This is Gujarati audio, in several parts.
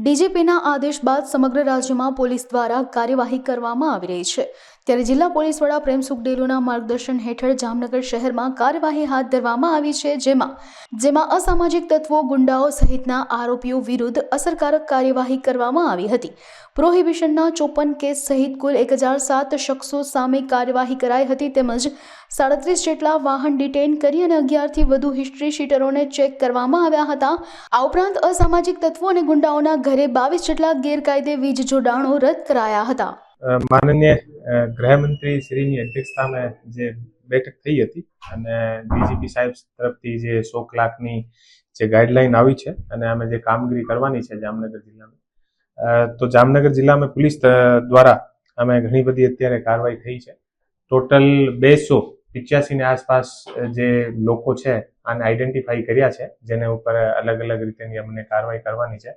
ડીજીપીના આદેશ બાદ સમગ્ર રાજ્યમાં પોલીસ દ્વારા કાર્યવાહી કરવામાં આવી રહી છે. ત્યારે જિલ્લા પોલીસ વડા પ્રેમસુખ ડેલુના માર્ગદર્શન હેઠળ જામનગર શહેરમાં કાર્યવાહી હાથ ધરવામાં આવી છે, જેમાં જેમાં અસામાજિક તત્વો, ગુંડાઓ સહિતના આરોપીઓ વિરુદ્ધ અસરકારક કાર્યવાહી કરવામાં આવી હતી. પ્રોહિબિશનના ચોપન કેસ સહિત કુલ એક હજાર સાત શખ્સો સામે કાર્યવાહી કરાઈ હતી, તેમજ સાડત્રીસ જેટલા વાહન ડિટેન કરી અને અગિયારથી વધુ હિસ્ટ્રી શીટરોને ચેક કરવામાં આવ્યા હતા. આ ઉપરાંત અસામાજિક તત્વો અને ગુંડાઓના ઘરે બાવીસ જેટલા ગેરકાયદે વીજ જોડાણો રદ કરાયા હતા. માનનીય ગૃહમંત્રી શ્રીની અધ્યક્ષતામાં જે બેઠક થઈ હતી અને ડીજીપી સાહેબ તરફથી જે સો કલાકની જે ગાઈડલાઈન આવી છે અને અમે જે કામગીરી કરવાની છે જામનગર જિલ્લામાં તો જામનગર જિલ્લામાં પોલીસ દ્વારા અમે ઘણી બધી અત્યારે કાર્યવાહી થઈ છે. ટોટલ બેસો પિચ્યાસીની આસપાસ જે લોકો છે આને આઈડેન્ટિફાઈ કર્યા છે, જેને ઉપર અલગ અલગ રીતેની અમને કાર્યવાહી કરવાની છે.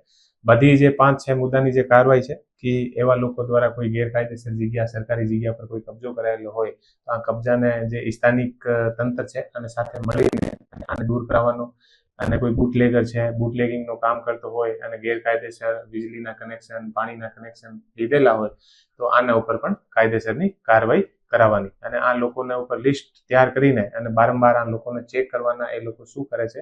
બધી જે પાંચ, છ મુદ્દાની જે કાર્યવાહી છે, કે એવા લોકો દ્વારા કોઈ ગેરકાયદેસર જગ્યા, સરકારી જગ્યા પર કોઈ કબજો કરાયેલો હોય, તો આ કબજાને જે સ્થાનિક તંત્ર છે અને સાથે મળીને આને દૂર કરાવવાનો અને કોઈ બુટલેગર છે બુટલેગિંગનું કામ કરતો હોય અને ગેરકાયદેસર વીજળીના કનેક્શન પાણીના કનેક્શન લીધેલા હોય, તો આના ઉપર પણ કાયદેસરની કાર્યવાહી કરાવવાની. અને આ લોકોના ઉપર લિસ્ટ તૈયાર કરીને અને બારંબાર આ લોકોને ચેક કરવાના એ લોકો શું કરે છે,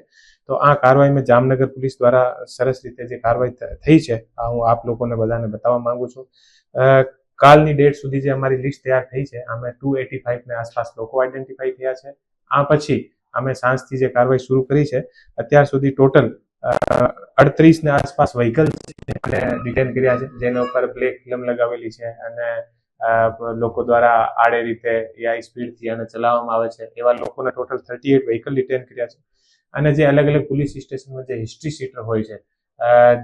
તો આ કાર્યવાહીમાં જામનગર પોલીસ દ્વારા સરસ રીતે જે કાર્યવાહી થઈ છે, આ હું આપ લોકોને બધાને બતાવવા માંગુ છું. કાલની ડેટ સુધી જે અમારી લિસ્ટ તૈયાર થઈ છે, અમે ટુ એટી ફાઈવને આસપાસ લોકો આઈડેન્ટિફાઈ થયા છે. આ પછી અમે સાંજથી જે કાર્યવાહી શરૂ કરી છે, અત્યાર સુધી ટોટલ અડત્રીસ ને આસપાસ વ્હીકલ ડિટેન કર્યા છે, જેના ઉપર બ્લેક ફિલ્મ લગાવેલી છે અને લોકો દ્વારા આડે રીતે યા સ્પીડથી અને ચલાવવામાં આવે છે. એવા લોકોના total thirty eight vehicle detain કર્યા છે. અને જે અલગ અલગ પોલીસ સ્ટેશનમાં જે હિસ્ટ્રી સીટર હોય છે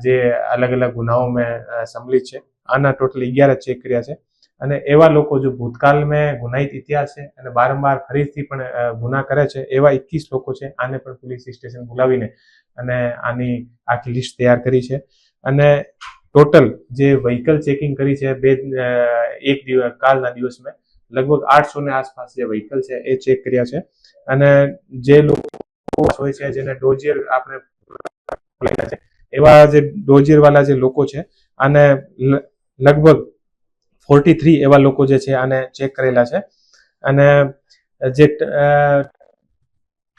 જે અલગ અલગ ગુનાઓમાં સંમિલિત છે, આના ટોટલ અગિયાર ચેક કર્યા છે. અને એવા લોકો જો ભૂતકાળ મેં ગુનાહિત ઇતિહાસ છે અને બારંબાર ફરીથી પણ ગુના કરે છે, એવા એકવીસ લોકો છે, આને પણ પોલીસ સ્ટેશન બોલાવીને અને આની આખી લિસ્ટ તૈયાર કરી છે. અને ટોટલ જે વ્હીકલ ચેકિંગ કરી છે બે એક દિવસ, કાલના દિવસમાં, લગભગ આઠસો ને આસપાસ જે વ્હીકલ છે એ ચેક કર્યા છે. અને જે લોકો હોય છે, જેને ડોજિયર આપણે એવા જે ડોજિયર વાળા જે લોકો છે આને લગભગ ફોર્ટી થ્રી એવા લોકો જે છે, આને ચેક કરેલા છે. અને જે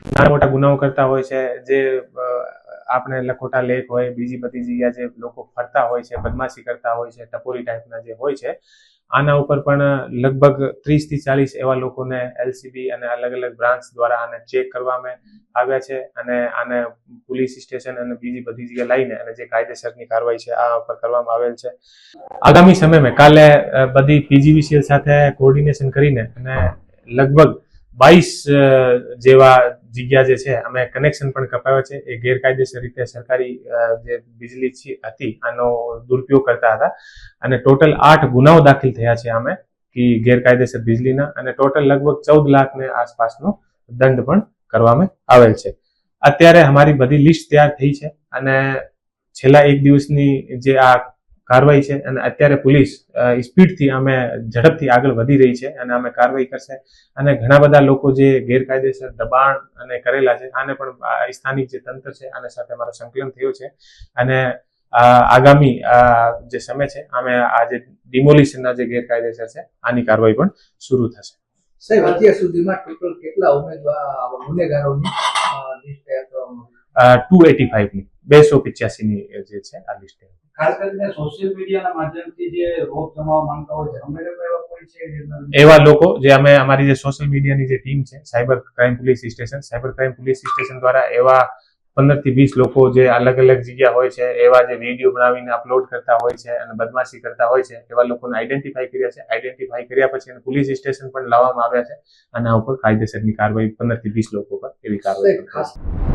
નાના મોટા ગુનાઓ કરતા હોય છે, જે આપણે લખોટા લેક હોય, બીજી બધી જગ્યા જે લોકો ફરતા હોય છે, બદમાશી કરતા હોય છે, ટપોરી ટાઈપના જે હોય છે, આના ઉપર પણ લગભગ ત્રીસથી ચાલીસ એવા લોકોને એલસીબી અને અલગ અલગ બ્રાન્ચ દ્વારા આને ચેક કરવામાં આવ્યા છે અને આને પોલીસ સ્ટેશન અને બીજી બધી જગ્યાએ લઈને અને જે કાયદેસરની કાર્યવાહી છે, આ ઉપર કરવામાં આવેલ છે. આગામી સમયમાં કાલે બધી પીજીવીસીએલ સાથે કોર્ડિનેશન કરીને અને લગભગ બાવીસ જેવા જગ્યા જે છે, અમે કનેક્શન પણ કપાવ્યા છે. એ ગેરકાયદેસર રીતે સરકારી જે વીજળી હતી, આનો દુરુપયોગ કરતા હતા. અને ટોટલ આઠ ગુનાઓ દાખલ થયા છે અમે કે ગેરકાયદેસર વીજળીના અને ટોટલ લગભગ ચૌદ લાખને આસપાસનો દંડ પણ કરવામાં આવેલ છે. અત્યારે અમારી બધી લિસ્ટ તૈયાર થઈ છે. અને છેલ્લા એક દિવસની જે આ કાર્યવાહી છે અને અત્યારે પોલીસ સ્પીડથી અમે ઝડપથી આગળ વધી રહી છે અને અમે કાર્યવાહી કરશે. અને ઘણા બધા લોકો જે ગેરકાયદેસર દબાણ અને કરેલા છે આને પણ સ્થાનિક જે તંત્ર છે આને સાથે અમારો સંકલન થયો છે. અને આ આગામી જે સમય છે અમે આ જે ડિમોલિશનના જે ગેરકાયદેસર છે આની કાર્યવાહી પણ શરૂ થશે. સાહેબ અત્યાર સુધીમાં ટોટલ કેટલા ઉમેદવાર ગુનેગારોની લિસ્ટ તૈયાર કરવામાં ટુ એટી ફાઈવની બેસો પિચ્યાસીની જે છે આ લિસ્ટ ખાસ કરીને સોશિયલ મીડિયાના માધ્યમથી જે રોપ જમાવવા માંગતા હોય છે અમે લોકો એવા કોઈ છે એવા લોકો જે અમે અમારી જે સોશિયલ મીડિયાની જે ટીમ છે cyber crime police station cyber crime police station દ્વારા એવા પંદરથી વીસ લોકો જે અલગ અલગ જગ્યા હોય છે એવા જે વીડિયો બનાવીને અપલોડ કરતા હોય છે અને બદમાશી કરતા હોય છે એવા લોકોને આઈડેન્ટિફાઈ કર્યા છે. આઈડેન્ટિફાઈ કર્યા પછી એને પોલીસ સ્ટેશન પણ લાવવામાં આવ્યા છે અને આ ઉપર કાયદેસરની કાર્યવાહી પંદરથી વીસ લોકો પર એવી કાર્યવાહી